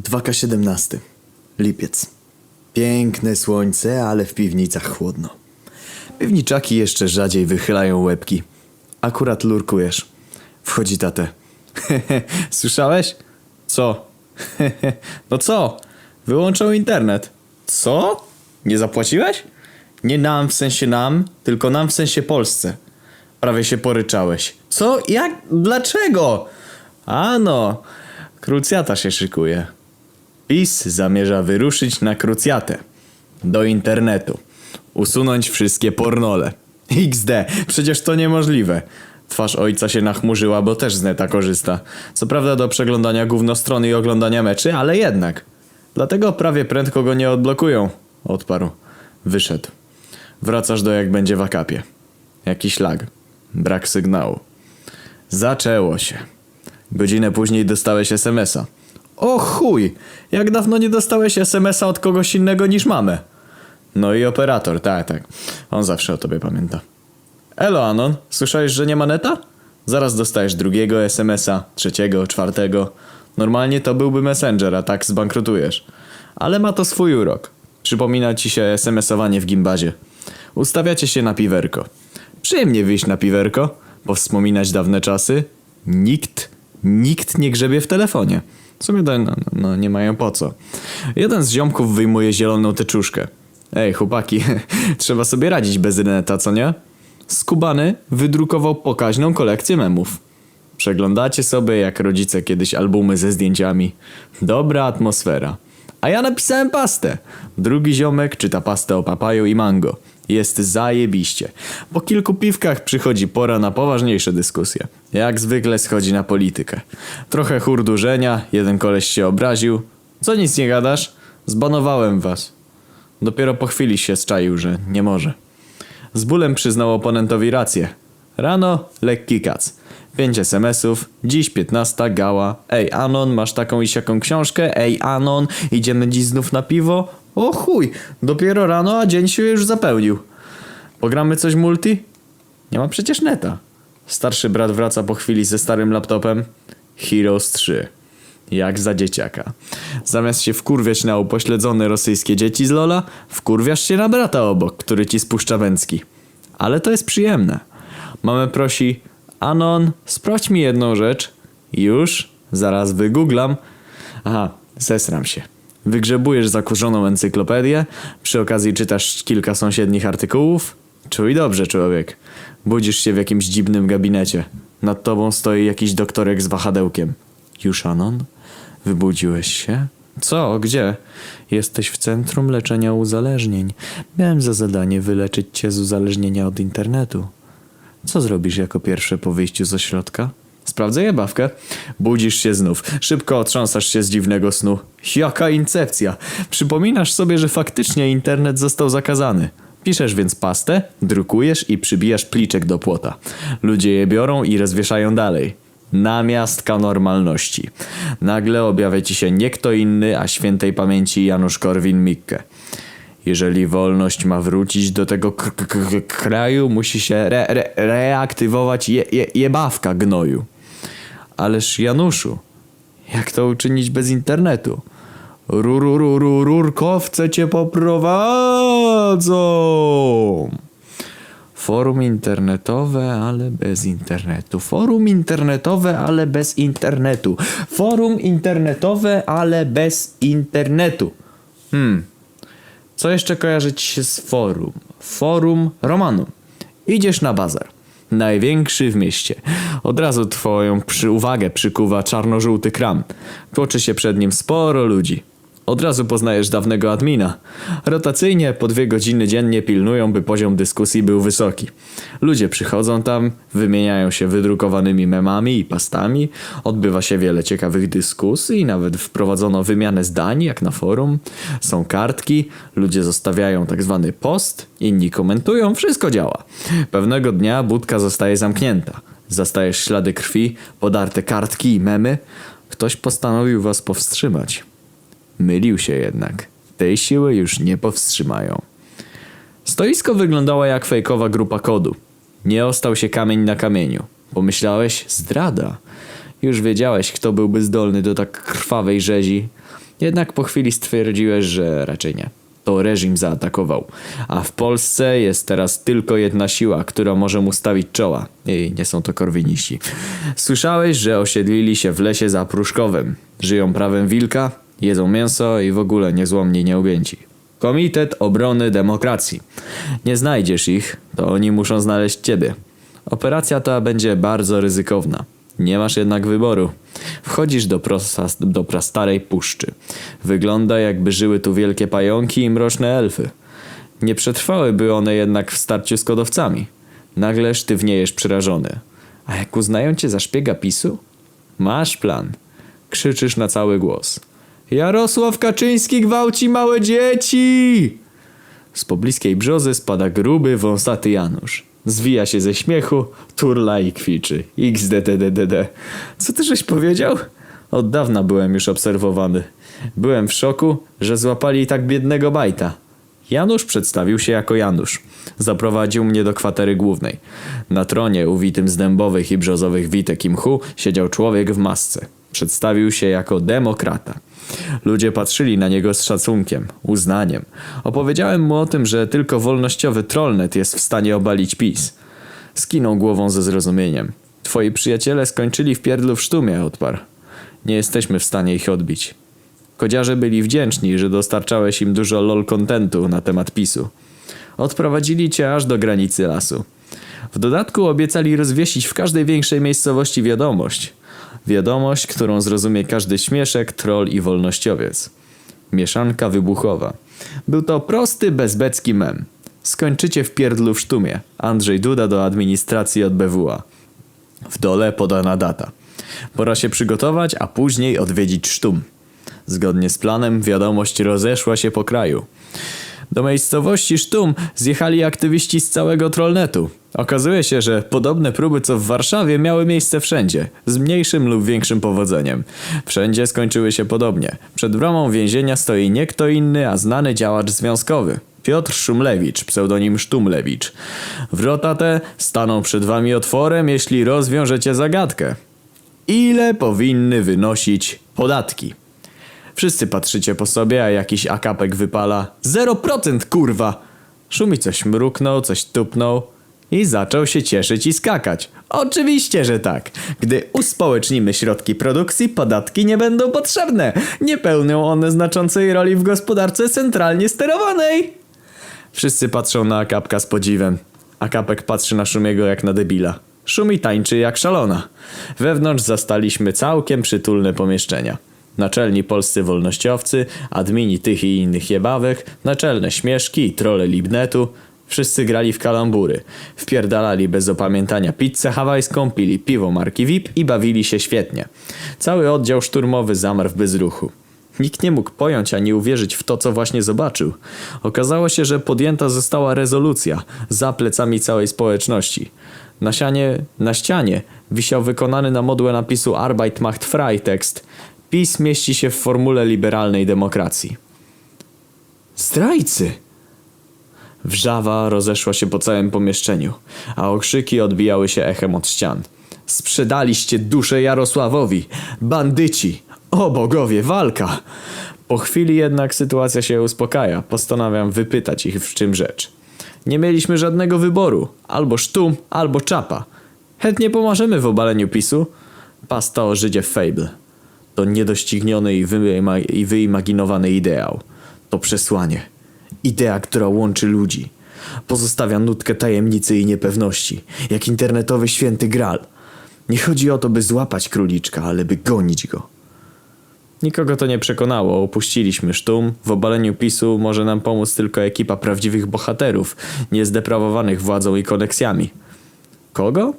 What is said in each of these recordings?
2K17. Lipiec. Piękne słońce, ale w piwnicach chłodno. Piwniczaki jeszcze rzadziej wychylają łebki. Akurat lurkujesz. Wchodzi tatę. Słyszałeś? Co? no co? Wyłączał internet. Co? Nie zapłaciłeś? Nie nam w sensie nam, tylko nam w sensie Polsce. Prawie się poryczałeś. Co? Jak? Dlaczego? Ano, krucjata się szykuje. PiS zamierza wyruszyć na krucjatę. Do internetu. Usunąć wszystkie pornole. XD, przecież to niemożliwe. Twarz ojca się nachmurzyła, bo też z neta korzysta. Co prawda do przeglądania głównostrony i oglądania meczy, ale jednak. Dlatego prawie prędko go nie odblokują. Odparł. Wyszedł. Wracasz do jak będzie w akapie. Jakiś lag. Brak sygnału. Zaczęło się. Godzinę później dostałeś SMS-a. O chuj! Jak dawno nie dostałeś SMS-a od kogoś innego niż mamę? No i operator, tak, tak. On zawsze o tobie pamięta. Elo Anon, słyszałeś, że nie ma neta? Zaraz dostajesz drugiego SMS-a, trzeciego, czwartego. Normalnie to byłby Messenger, a tak zbankrutujesz. Ale ma to swój urok. Przypomina ci się SMS-owanie w gimbazie. Ustawiacie się na piwerko. Przyjemnie wyjść na piwerko, powspominać dawne czasy. Nikt, nikt nie grzebie w telefonie. W sumie to, no, no, nie mają po co. Jeden z ziomków wyjmuje zieloną teczuszkę. Ej, chłopaki, trzeba sobie radzić bez neta, co nie? Skubany wydrukował pokaźną kolekcję memów. Przeglądacie sobie jak rodzice kiedyś albumy ze zdjęciami. Dobra atmosfera. A ja napisałem pastę. Drugi ziomek czyta pastę o papaju i mango. Jest zajebiście. Po kilku piwkach przychodzi pora na poważniejsze dyskusje. Jak zwykle schodzi na politykę. Trochę hurdurzenia, jeden koleś się obraził. Co nic nie gadasz? Zbanowałem was. Dopiero po chwili się zczaił, że nie może. Z bólem przyznał oponentowi rację. Rano lekki kac. Pięć SMS-ów, dziś 15 gała. Ej Anon, masz taką i siaką książkę? Ej Anon, idziemy dziś znów na piwo? O chuj, dopiero rano, a dzień się już zapełnił. Pogramy coś multi? Nie ma przecież neta. Starszy brat wraca po chwili ze starym laptopem. Heroes 3. Jak za dzieciaka. Zamiast się wkurwiać na upośledzone rosyjskie dzieci z Lola, wkurwiasz się na brata obok, który ci spuszcza węcki. Ale to jest przyjemne. Mamy prosi, Anon, sprawdź mi jedną rzecz. Już, zaraz wygooglam. Aha, zesram się. Wygrzebujesz zakurzoną encyklopedię, przy okazji czytasz kilka sąsiednich artykułów. Czuj dobrze, człowiek. Budzisz się w jakimś dziwnym gabinecie. Nad tobą stoi jakiś doktorek z wahadełkiem. Już, Anon? Wybudziłeś się? Co? Gdzie? Jesteś w Centrum Leczenia Uzależnień. Miałem za zadanie wyleczyć cię z uzależnienia od internetu. Co zrobisz jako pierwsze po wyjściu z ośrodka? Sprawdzę jebawkę. Budzisz się znów. Szybko otrząsasz się z dziwnego snu. Jaka incepcja! Przypominasz sobie, że faktycznie internet został zakazany. Piszesz więc pastę, drukujesz i przybijasz pliczek do płota. Ludzie je biorą i rozwieszają dalej. Namiastka normalności. Nagle objawia ci się nie kto inny, a świętej pamięci Janusz Korwin-Mikke. Jeżeli wolność ma wrócić do tego kraju, musi się re- re- reaktywować je- je- jebawka gnoju. Ależ Januszu, jak to uczynić bez internetu? Rurururu, rurkowce cię poprowadzą. Forum internetowe, ale bez internetu. Forum internetowe, ale bez internetu. Forum internetowe, ale bez internetu. Hmm. Co jeszcze kojarzy ci się z forum? Forum Romanum. Idziesz na bazar. Największy w mieście. Od razu twoją przy uwagę przykuwa czarno-żółty kram. Tłoczy się przed nim sporo ludzi. Od razu poznajesz dawnego admina. Rotacyjnie po dwie godziny dziennie pilnują, by poziom dyskusji był wysoki. Ludzie przychodzą tam, wymieniają się wydrukowanymi memami i pastami, odbywa się wiele ciekawych dyskusji, nawet wprowadzono wymianę zdań, jak na forum. Są kartki, ludzie zostawiają tak zwany post, inni komentują, wszystko działa. Pewnego dnia budka zostaje zamknięta. Zastajesz ślady krwi, podarte kartki i memy. Ktoś postanowił was powstrzymać. Mylił się jednak. Tej siły już nie powstrzymają. Stoisko wyglądało jak fejkowa grupa kodu. Nie ostał się kamień na kamieniu. Pomyślałeś, zdrada. Już wiedziałeś, kto byłby zdolny do tak krwawej rzezi. Jednak po chwili stwierdziłeś, że raczej nie. To reżim zaatakował. A w Polsce jest teraz tylko jedna siła, która może mu stawić czoła. I nie są to korwiniści. Słyszałeś, że osiedlili się w lesie za Pruszkowem. Żyją prawem wilka, jedzą mięso i w ogóle niezłomni nieobjęci. Komitet Obrony Demokracji. Nie znajdziesz ich, to oni muszą znaleźć ciebie. Operacja ta będzie bardzo ryzykowna. Nie masz jednak wyboru. Wchodzisz do, prosta, do prastarej puszczy. Wygląda jakby żyły tu wielkie pająki i mroczne elfy. Nie przetrwałyby one jednak w starciu z kodowcami. Nagle sztywniejesz przerażony. A jak uznają cię za szpiega PiSu? Masz plan. Krzyczysz na cały głos. Jarosław Kaczyński gwałci małe dzieci! Z pobliskiej brzozy spada gruby, wąsaty Janusz. Zwija się ze śmiechu, turla i kwiczy. XDDDD. Co ty żeś powiedział? Od dawna byłem już obserwowany. Byłem w szoku, że złapali tak biednego bajta. Janusz przedstawił się jako Janusz. Zaprowadził mnie do kwatery głównej. Na tronie, uwitym z dębowych i brzozowych witek i mchu, siedział człowiek w masce. Przedstawił się jako demokrata. Ludzie patrzyli na niego z szacunkiem, uznaniem. Opowiedziałem mu o tym, że tylko wolnościowy trollnet jest w stanie obalić PiS. Skinął głową ze zrozumieniem. Twoi przyjaciele skończyli w pierdlu w sztumie, odparł. Nie jesteśmy w stanie ich odbić. Kodziarze byli wdzięczni, że dostarczałeś im dużo lol kontentu na temat PiSu. Odprowadzili cię aż do granicy lasu. W dodatku obiecali rozwiesić w każdej większej miejscowości wiadomość. Wiadomość, którą zrozumie każdy śmieszek, troll i wolnościowiec. Mieszanka wybuchowa. Był to prosty, bezbecki mem. Skończycie w pierdlu w sztumie. Andrzej Duda do administracji od BWA. W dole podana data. Pora się przygotować, a później odwiedzić sztum. Zgodnie z planem wiadomość rozeszła się po kraju. Do miejscowości Sztum zjechali aktywiści z całego trollnetu. Okazuje się, że podobne próby co w Warszawie miały miejsce wszędzie, z mniejszym lub większym powodzeniem. Wszędzie skończyły się podobnie. Przed bramą więzienia stoi nie kto inny, a znany działacz związkowy. Piotr Szumlewicz, pseudonim Sztumlewicz. Wrota te staną przed wami otworem, jeśli rozwiążecie zagadkę. Ile powinny wynosić podatki? Wszyscy patrzycie po sobie, a jakiś akapek wypala 0% kurwa! Szumi coś mruknął, coś tupnął i zaczął się cieszyć i skakać. Oczywiście, że tak. Gdy uspołecznimy środki produkcji, podatki nie będą potrzebne. Nie pełnią one znaczącej roli w gospodarce centralnie sterowanej. Wszyscy patrzą na Akapka z podziwem. Akapek patrzy na Szumiego jak na debila. Szumi tańczy jak szalona. Wewnątrz zastaliśmy całkiem przytulne pomieszczenia. Naczelni polscy wolnościowcy, admini tych i innych jebawek, naczelne śmieszki i trole libnetu. Wszyscy grali w kalambury. Wpierdalali bez opamiętania pizzę hawajską, pili piwo marki VIP i bawili się świetnie. Cały oddział szturmowy zamarł w bezruchu. Nikt nie mógł pojąć ani uwierzyć w to, co właśnie zobaczył. Okazało się, że podjęta została rezolucja za plecami całej społeczności. Na, sianie, na ścianie wisiał wykonany na modłę napisu Arbeit macht frei tekst PiS mieści się w formule liberalnej demokracji. Zdrajcy! Wrzawa rozeszła się po całym pomieszczeniu, a okrzyki odbijały się echem od ścian. Sprzedaliście duszę Jarosławowi! Bandyci! O bogowie, walka! Po chwili jednak sytuacja się uspokaja. Postanawiam wypytać ich w czym rzecz. Nie mieliśmy żadnego wyboru. Albo sztum, albo czapa. Chętnie pomożemy w obaleniu PiSu. Pasta o Żydzie Fable. To niedościgniony i, wyima- i wyimaginowany ideał. To przesłanie. Idea, która łączy ludzi. Pozostawia nutkę tajemnicy i niepewności, jak internetowy święty gral. Nie chodzi o to, by złapać króliczka, ale by gonić go. Nikogo to nie przekonało, opuściliśmy sztum. W obaleniu PiSu może nam pomóc tylko ekipa prawdziwych bohaterów, niezdeprawowanych władzą i koneksjami. Kogo?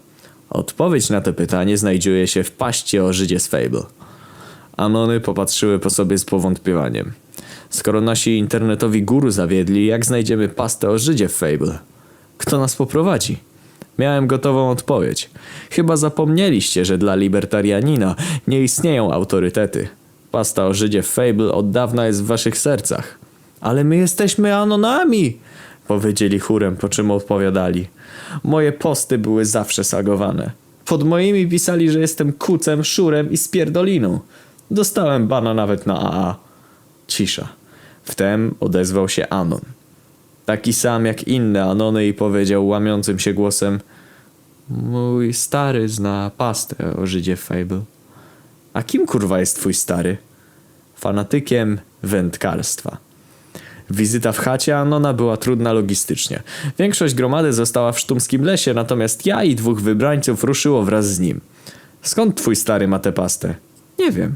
Odpowiedź na to pytanie znajduje się w paście o Żydzie z Fable. Anony popatrzyły po sobie z powątpiewaniem. Skoro nasi internetowi guru zawiedli, jak znajdziemy pastę o Żydzie w Fable? Kto nas poprowadzi? Miałem gotową odpowiedź. Chyba zapomnieliście, że dla libertarianina nie istnieją autorytety. Pasta o Żydzie w Fable od dawna jest w waszych sercach. Ale my jesteśmy anonami! Powiedzieli chórem, po czym odpowiadali. Moje posty były zawsze sagowane. Pod moimi pisali, że jestem kucem, szurem i spierdoliną. Dostałem bana nawet na AA. Cisza. Wtem odezwał się Anon. Taki sam jak inne Anony i powiedział łamiącym się głosem Mój stary zna pastę o Żydzie Fable. A kim kurwa jest twój stary? Fanatykiem wędkarstwa. Wizyta w chacie Anona była trudna logistycznie. Większość gromady została w sztumskim lesie, natomiast ja i dwóch wybrańców ruszyło wraz z nim. Skąd twój stary ma tę pastę? Nie wiem.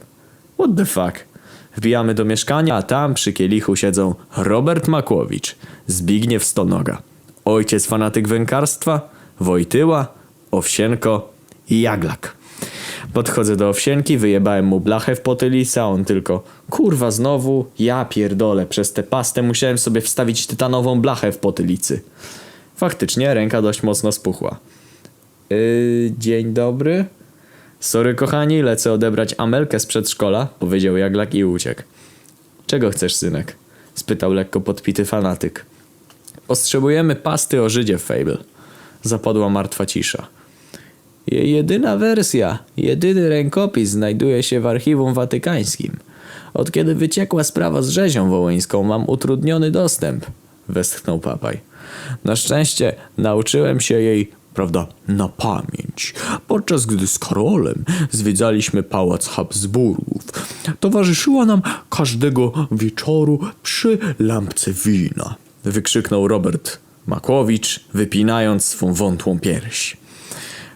What the fuck? Wbijamy do mieszkania, a tam przy kielichu siedzą Robert Makłowicz, Zbigniew Stonoga, ojciec fanatyk wędkarstwa, Wojtyła, Owsienko i Jaglak. Podchodzę do Owsienki, wyjebałem mu blachę w potylica, on tylko kurwa znowu, ja pierdolę, przez tę pastę musiałem sobie wstawić tytanową blachę w potylicy. Faktycznie ręka dość mocno spuchła. Yy, dzień dobry. Sorry kochani, lecę odebrać Amelkę z przedszkola, powiedział Jaglak i uciekł. Czego chcesz, synek? spytał lekko podpity fanatyk. Potrzebujemy pasty o Żydzie Fable. Zapadła martwa cisza. Jej jedyna wersja, jedyny rękopis znajduje się w archiwum watykańskim. Od kiedy wyciekła sprawa z rzezią wołyńską, mam utrudniony dostęp, westchnął papaj. Na szczęście nauczyłem się jej, prawda, na pamięć, podczas gdy z Karolem zwiedzaliśmy pałac Habsburgów. Towarzyszyła nam każdego wieczoru przy lampce wina, wykrzyknął Robert Makłowicz, wypinając swą wątłą pierś.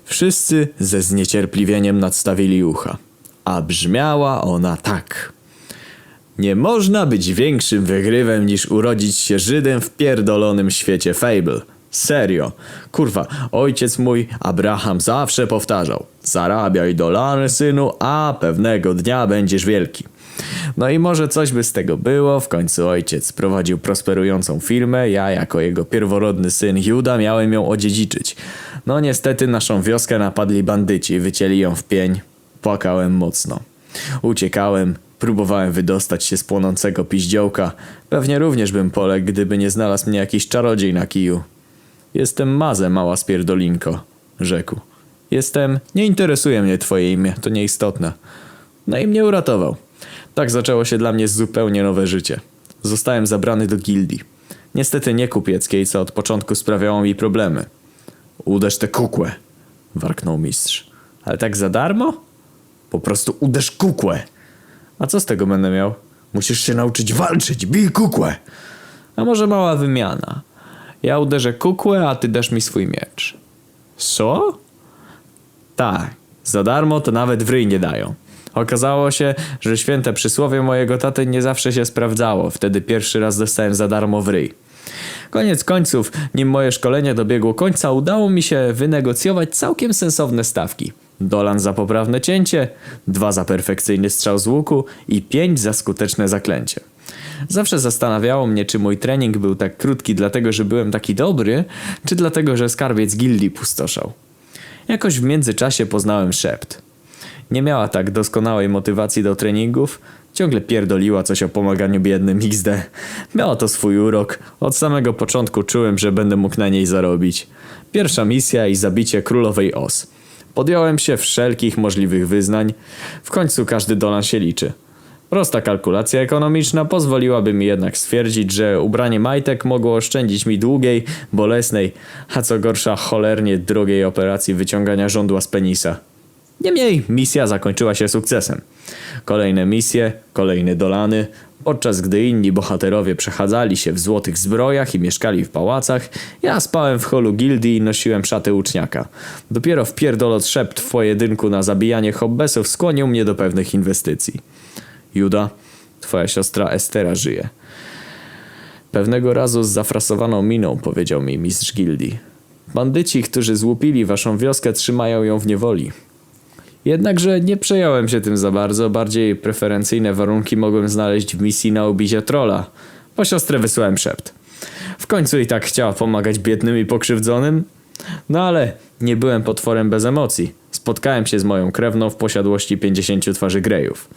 Wszyscy ze zniecierpliwieniem nadstawili ucha, a brzmiała ona tak. Nie można być większym wygrywem niż urodzić się Żydem w pierdolonym świecie Fable. Serio. Kurwa, ojciec mój Abraham zawsze powtarzał: Zarabiaj dolary, synu, a pewnego dnia będziesz wielki. No i może coś by z tego było, w końcu ojciec prowadził prosperującą firmę, ja jako jego pierworodny syn Juda miałem ją odziedziczyć. No niestety naszą wioskę napadli bandyci, wycięli ją w pień. Płakałem mocno. Uciekałem, próbowałem wydostać się z płonącego piździołka. Pewnie również bym poległ, gdyby nie znalazł mnie jakiś czarodziej na kiju. Jestem Mazę, mała spierdolinko, rzekł. Jestem, nie interesuje mnie twoje imię, to nieistotne. No i mnie uratował. Tak zaczęło się dla mnie zupełnie nowe życie. Zostałem zabrany do gildii. Niestety nie kupieckiej, co od początku sprawiało mi problemy. Uderz tę kukłę, warknął mistrz. Ale tak za darmo? Po prostu uderz kukłę. A co z tego będę miał? Musisz się nauczyć walczyć, bij kukłę. A może mała wymiana? Ja uderzę kukłę, a ty dasz mi swój miecz. Co? Tak, za darmo to nawet w ryj nie dają. Okazało się, że święte przysłowie mojego taty nie zawsze się sprawdzało. Wtedy pierwszy raz dostałem za darmo w ryj. Koniec końców, nim moje szkolenie dobiegło końca, udało mi się wynegocjować całkiem sensowne stawki. Dolan za poprawne cięcie, dwa za perfekcyjny strzał z łuku i pięć za skuteczne zaklęcie. Zawsze zastanawiało mnie, czy mój trening był tak krótki dlatego, że byłem taki dobry, czy dlatego, że skarbiec gildii pustoszał. Jakoś w międzyczasie poznałem szept. Nie miała tak doskonałej motywacji do treningów, ciągle pierdoliła coś o pomaganiu biednym XD. Miała to swój urok, od samego początku czułem, że będę mógł na niej zarobić. Pierwsza misja i zabicie królowej Os. Podjąłem się wszelkich możliwych wyznań, w końcu każdy dolan się liczy. Prosta kalkulacja ekonomiczna pozwoliłaby mi jednak stwierdzić, że ubranie majtek mogło oszczędzić mi długiej, bolesnej, a co gorsza cholernie drogiej operacji wyciągania żądła z penisa. Niemniej misja zakończyła się sukcesem. Kolejne misje, kolejne dolany, podczas gdy inni bohaterowie przechadzali się w złotych zbrojach i mieszkali w pałacach, ja spałem w holu gildii i nosiłem szaty uczniaka. Dopiero wpierdolot szept w pojedynku na zabijanie hobbesów skłonił mnie do pewnych inwestycji. Juda, twoja siostra Estera żyje. Pewnego razu z zafrasowaną miną powiedział mi mistrz gildii. Bandyci, którzy złupili waszą wioskę, trzymają ją w niewoli. Jednakże nie przejąłem się tym za bardzo, bardziej preferencyjne warunki mogłem znaleźć w misji na ubicie trola. Po siostrę wysłałem szept. W końcu i tak chciała pomagać biednym i pokrzywdzonym. No ale nie byłem potworem bez emocji. Spotkałem się z moją krewną w posiadłości 50 twarzy grejów.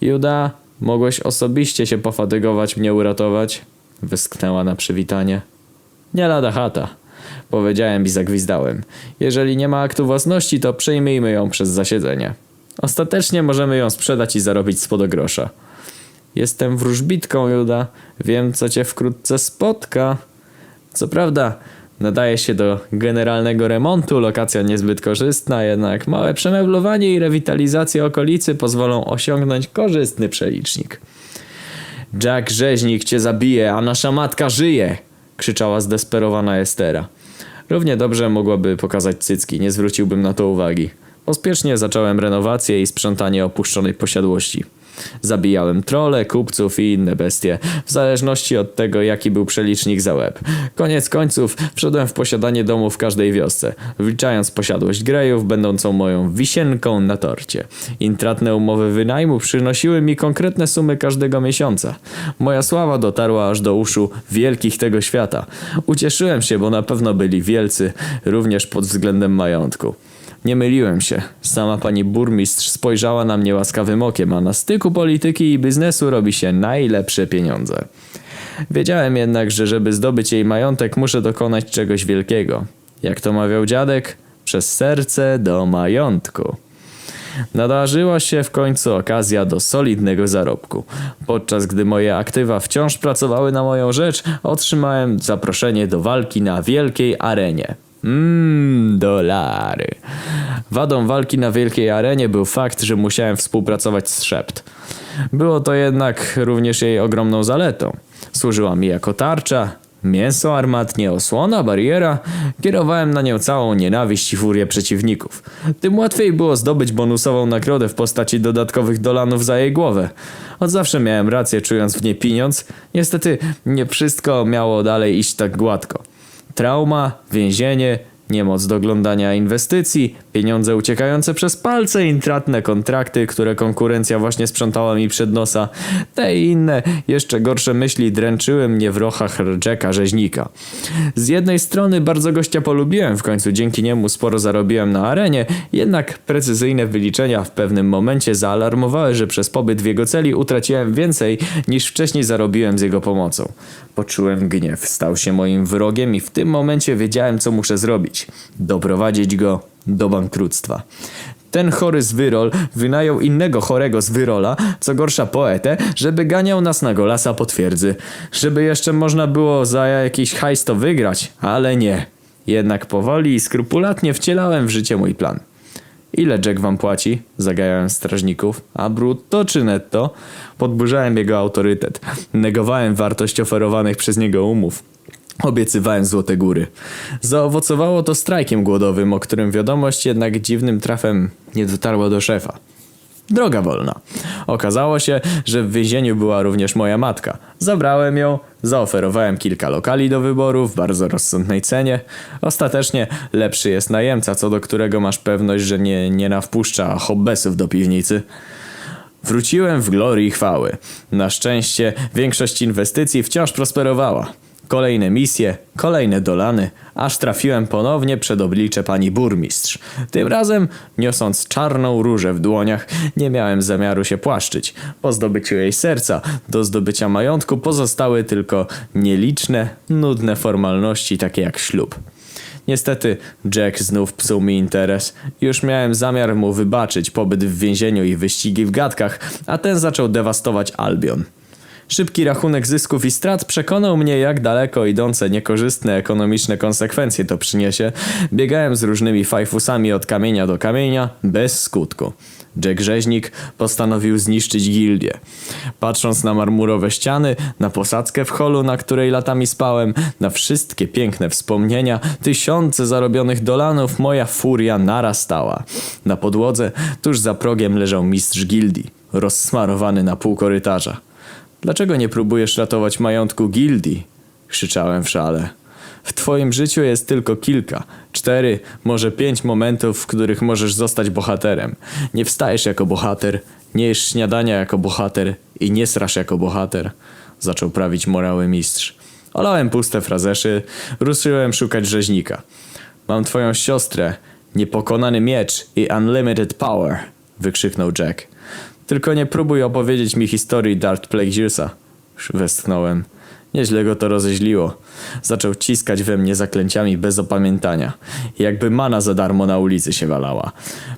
Juda, mogłeś osobiście się pofatygować, mnie uratować? Wysknęła na przywitanie. Nie lada chata. Powiedziałem i zagwizdałem. Jeżeli nie ma aktu własności, to przejmijmy ją przez zasiedzenie. Ostatecznie możemy ją sprzedać i zarobić spod grosza. Jestem wróżbitką, Juda. Wiem, co cię wkrótce spotka. Co prawda, nadaje się do generalnego remontu, lokacja niezbyt korzystna, jednak małe przemeblowanie i rewitalizacja okolicy pozwolą osiągnąć korzystny przelicznik. Jack rzeźnik cię zabije, a nasza matka żyje! krzyczała zdesperowana Estera. Równie dobrze mogłaby pokazać cycki, nie zwróciłbym na to uwagi. Pospiesznie zacząłem renowację i sprzątanie opuszczonej posiadłości. Zabijałem trole, kupców i inne bestie, w zależności od tego, jaki był przelicznik za łeb. Koniec końców wszedłem w posiadanie domu w każdej wiosce, wliczając posiadłość grejów, będącą moją wisienką na torcie. Intratne umowy wynajmu przynosiły mi konkretne sumy każdego miesiąca. Moja sława dotarła aż do uszu wielkich tego świata. Ucieszyłem się, bo na pewno byli wielcy, również pod względem majątku. Nie myliłem się. Sama pani burmistrz spojrzała na mnie łaskawym okiem, a na styku polityki i biznesu robi się najlepsze pieniądze. Wiedziałem jednak, że żeby zdobyć jej majątek, muszę dokonać czegoś wielkiego. Jak to mawiał dziadek, przez serce do majątku. Nadarzyła się w końcu okazja do solidnego zarobku. Podczas gdy moje aktywa wciąż pracowały na moją rzecz, otrzymałem zaproszenie do walki na wielkiej arenie. Mmm, dolary. Wadą walki na wielkiej arenie był fakt, że musiałem współpracować z Szept. Było to jednak również jej ogromną zaletą. Służyła mi jako tarcza, mięso armatnie, osłona, bariera. Kierowałem na nią całą nienawiść i furię przeciwników. Tym łatwiej było zdobyć bonusową nagrodę w postaci dodatkowych dolanów za jej głowę. Od zawsze miałem rację, czując w niej pieniądz. Niestety nie wszystko miało dalej iść tak gładko. Trauma, więzienie, niemoc do oglądania inwestycji, pieniądze uciekające przez palce, intratne kontrakty, które konkurencja właśnie sprzątała mi przed nosa. Te i inne, jeszcze gorsze myśli dręczyły mnie w rochach Jacka rzeźnika. Z jednej strony bardzo gościa polubiłem, w końcu dzięki niemu sporo zarobiłem na arenie, jednak precyzyjne wyliczenia w pewnym momencie zaalarmowały, że przez pobyt w jego celi utraciłem więcej niż wcześniej zarobiłem z jego pomocą. Poczułem gniew, stał się moim wrogiem i w tym momencie wiedziałem co muszę zrobić. Doprowadzić go do bankructwa. Ten chory z Wyrol wynajął innego chorego z Wyrola, co gorsza poetę, żeby ganiał nas na golasa po twierdzy. Żeby jeszcze można było za jakiś hajs to wygrać, ale nie. Jednak powoli i skrupulatnie wcielałem w życie mój plan. Ile Jack wam płaci? Zagajałem strażników. A brutto czy netto? Podburzałem jego autorytet. Negowałem wartość oferowanych przez niego umów. Obiecywałem złote góry. Zaowocowało to strajkiem głodowym, o którym wiadomość jednak dziwnym trafem nie dotarła do szefa. Droga wolna. Okazało się, że w więzieniu była również moja matka. Zabrałem ją, zaoferowałem kilka lokali do wyboru w bardzo rozsądnej cenie. Ostatecznie lepszy jest najemca, co do którego masz pewność, że nie, nie nawpuszcza hobbesów do piwnicy. Wróciłem w glorii chwały. Na szczęście większość inwestycji wciąż prosperowała. Kolejne misje, kolejne dolany, aż trafiłem ponownie przed oblicze pani burmistrz. Tym razem, niosąc czarną różę w dłoniach, nie miałem zamiaru się płaszczyć. Po zdobyciu jej serca, do zdobycia majątku pozostały tylko nieliczne, nudne formalności, takie jak ślub. Niestety, Jack znów psuł mi interes. Już miałem zamiar mu wybaczyć pobyt w więzieniu i wyścigi w gadkach, a ten zaczął dewastować Albion. Szybki rachunek zysków i strat przekonał mnie, jak daleko idące niekorzystne ekonomiczne konsekwencje to przyniesie. Biegałem z różnymi fajfusami od kamienia do kamienia, bez skutku. Jack Rzeźnik postanowił zniszczyć gildię. Patrząc na marmurowe ściany, na posadzkę w holu, na której latami spałem, na wszystkie piękne wspomnienia, tysiące zarobionych dolanów, moja furia narastała. Na podłodze, tuż za progiem leżał mistrz gildii, rozsmarowany na pół korytarza. Dlaczego nie próbujesz ratować majątku gildii? Krzyczałem w szale. W twoim życiu jest tylko kilka, cztery, może pięć momentów, w których możesz zostać bohaterem. Nie wstajesz jako bohater, nie jesz śniadania jako bohater i nie srasz jako bohater. Zaczął prawić morały mistrz. Olałem puste frazeszy, ruszyłem szukać rzeźnika. Mam twoją siostrę, niepokonany miecz i unlimited power, wykrzyknął Jack. Tylko nie próbuj opowiedzieć mi historii Darth Plagueisa. Westchnąłem. Nieźle go to rozeźliło. Zaczął ciskać we mnie zaklęciami bez opamiętania. Jakby mana za darmo na ulicy się walała.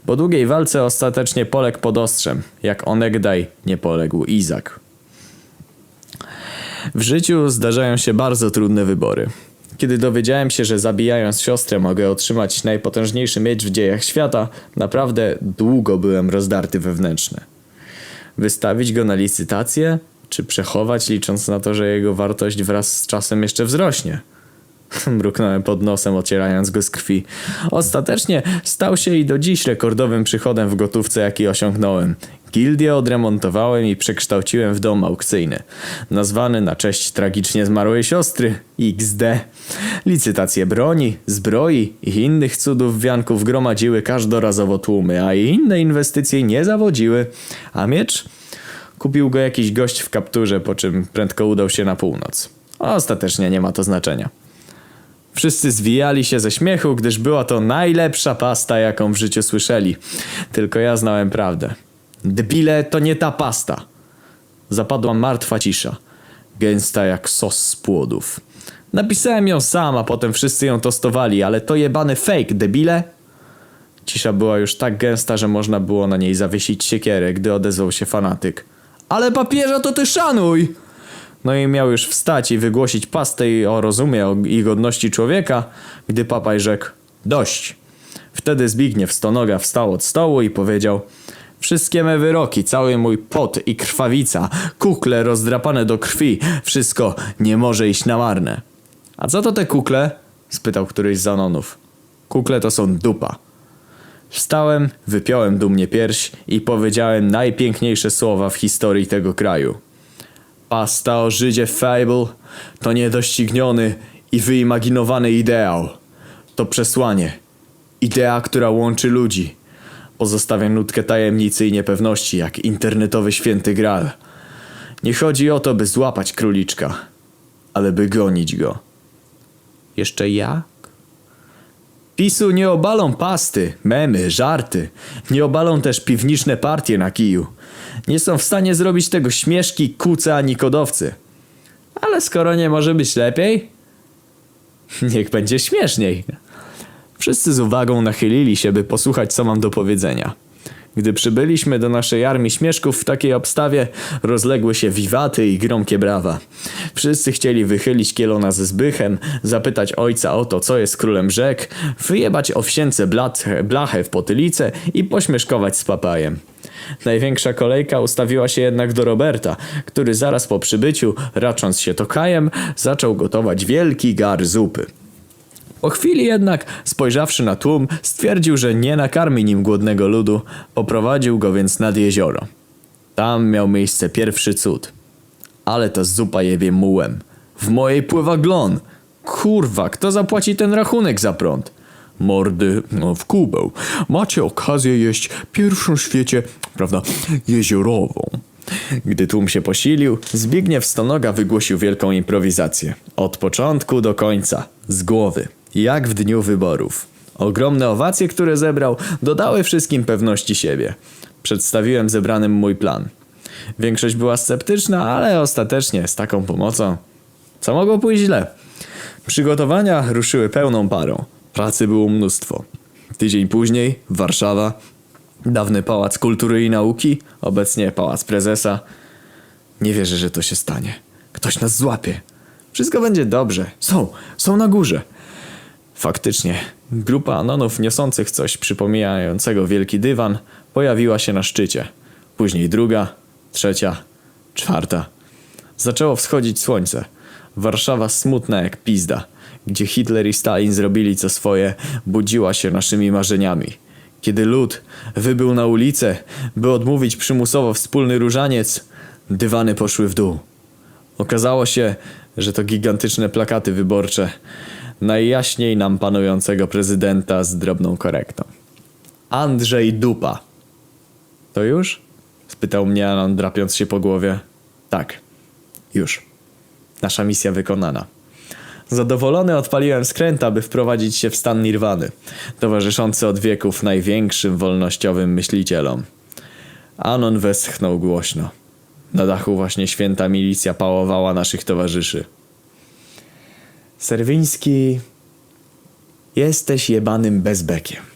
Po długiej walce ostatecznie poległ pod ostrzem. Jak onegdaj nie poległ Izak. W życiu zdarzają się bardzo trudne wybory. Kiedy dowiedziałem się, że zabijając siostrę mogę otrzymać najpotężniejszy miecz w dziejach świata, naprawdę długo byłem rozdarty wewnętrznie. Wystawić go na licytację, czy przechować, licząc na to, że jego wartość wraz z czasem jeszcze wzrośnie? Mruknąłem pod nosem, ocierając go z krwi. Ostatecznie stał się i do dziś rekordowym przychodem w gotówce, jaki osiągnąłem. Gildię odremontowałem i przekształciłem w dom aukcyjny. Nazwany na cześć tragicznie zmarłej siostry XD. Licytacje broni, zbroi i innych cudów wianków gromadziły każdorazowo tłumy, a inne inwestycje nie zawodziły. A miecz? Kupił go jakiś gość w kapturze, po czym prędko udał się na północ. Ostatecznie nie ma to znaczenia. Wszyscy zwijali się ze śmiechu, gdyż była to najlepsza pasta, jaką w życiu słyszeli. Tylko ja znałem prawdę. Debile, to nie ta pasta. Zapadła martwa cisza, gęsta jak sos z płodów. Napisałem ją sam, a potem wszyscy ją tostowali, ale to jebany fake, debile. Cisza była już tak gęsta, że można było na niej zawiesić siekierę, gdy odezwał się fanatyk. Ale papieża to ty szanuj! No i miał już wstać i wygłosić pastę o rozumie o- i godności człowieka, gdy papaj rzekł dość. Wtedy Zbigniew Stonoga wstał od stołu i powiedział Wszystkie me wyroki, cały mój pot i krwawica, kukle rozdrapane do krwi, wszystko nie może iść na marne. A co to te kukle? spytał któryś z Anonów. Kukle to są dupa. Wstałem, wypiąłem dumnie pierś i powiedziałem najpiękniejsze słowa w historii tego kraju. O Żydzie Fable to niedościgniony i wyimaginowany ideał. To przesłanie. Idea, która łączy ludzi. Pozostawia nutkę tajemnicy i niepewności, jak internetowy święty gral. Nie chodzi o to, by złapać króliczka, ale by gonić go. Jeszcze jak? PiSu nie obalą pasty, memy, żarty. Nie obalą też piwniczne partie na kiju. Nie są w stanie zrobić tego śmieszki, kuce ani kodowcy. Ale skoro nie może być lepiej, niech będzie śmieszniej. Wszyscy z uwagą nachylili się, by posłuchać, co mam do powiedzenia. Gdy przybyliśmy do naszej armii śmieszków w takiej obstawie, rozległy się wiwaty i gromkie brawa. Wszyscy chcieli wychylić kielona ze zbychem, zapytać ojca o to, co jest królem rzek, wyjebać owsięce blachę, w potylicę i pośmieszkować z papajem. Największa kolejka ustawiła się jednak do Roberta, który zaraz po przybyciu, racząc się tokajem, zaczął gotować wielki gar zupy. Po chwili jednak, spojrzawszy na tłum, stwierdził, że nie nakarmi nim głodnego ludu, poprowadził go więc nad jezioro. Tam miał miejsce pierwszy cud. Ale ta zupa jebie mułem. W mojej pływa glon. Kurwa, kto zapłaci ten rachunek za prąd? Mordy, no w kubeł. Macie okazję jeść pierwszą w świecie, prawda, jeziorową. Gdy tłum się posilił, Zbigniew Stonoga wygłosił wielką improwizację. Od początku do końca, z głowy, jak w dniu wyborów. Ogromne owacje, które zebrał, dodały wszystkim pewności siebie. Przedstawiłem zebranym mój plan. Większość była sceptyczna, ale ostatecznie z taką pomocą. Co mogło pójść źle? Przygotowania ruszyły pełną parą. Pracy było mnóstwo. Tydzień później Warszawa, dawny Pałac Kultury i Nauki, obecnie Pałac Prezesa. Nie wierzę, że to się stanie. Ktoś nas złapie. Wszystko będzie dobrze. Są, są na górze. Faktycznie, grupa anonów niosących coś przypominającego wielki dywan pojawiła się na szczycie. Później druga, trzecia, czwarta. Zaczęło wschodzić słońce. Warszawa smutna jak pizda, gdzie Hitler i Stalin zrobili co swoje, budziła się naszymi marzeniami. Kiedy lud wybył na ulicę, by odmówić przymusowo wspólny różaniec, dywany poszły w dół. Okazało się, że to gigantyczne plakaty wyborcze najjaśniej nam panującego prezydenta z drobną korektą. Andrzej Dupa. To już? spytał mnie Alan, drapiąc się po głowie. Tak, już. Nasza misja wykonana. Zadowolony odpaliłem skręt, aby wprowadzić się w stan nirwany, towarzyszący od wieków największym wolnościowym myślicielom. Anon westchnął głośno. Na dachu właśnie święta milicja pałowała naszych towarzyszy. Serwiński, jesteś jebanym bezbekiem.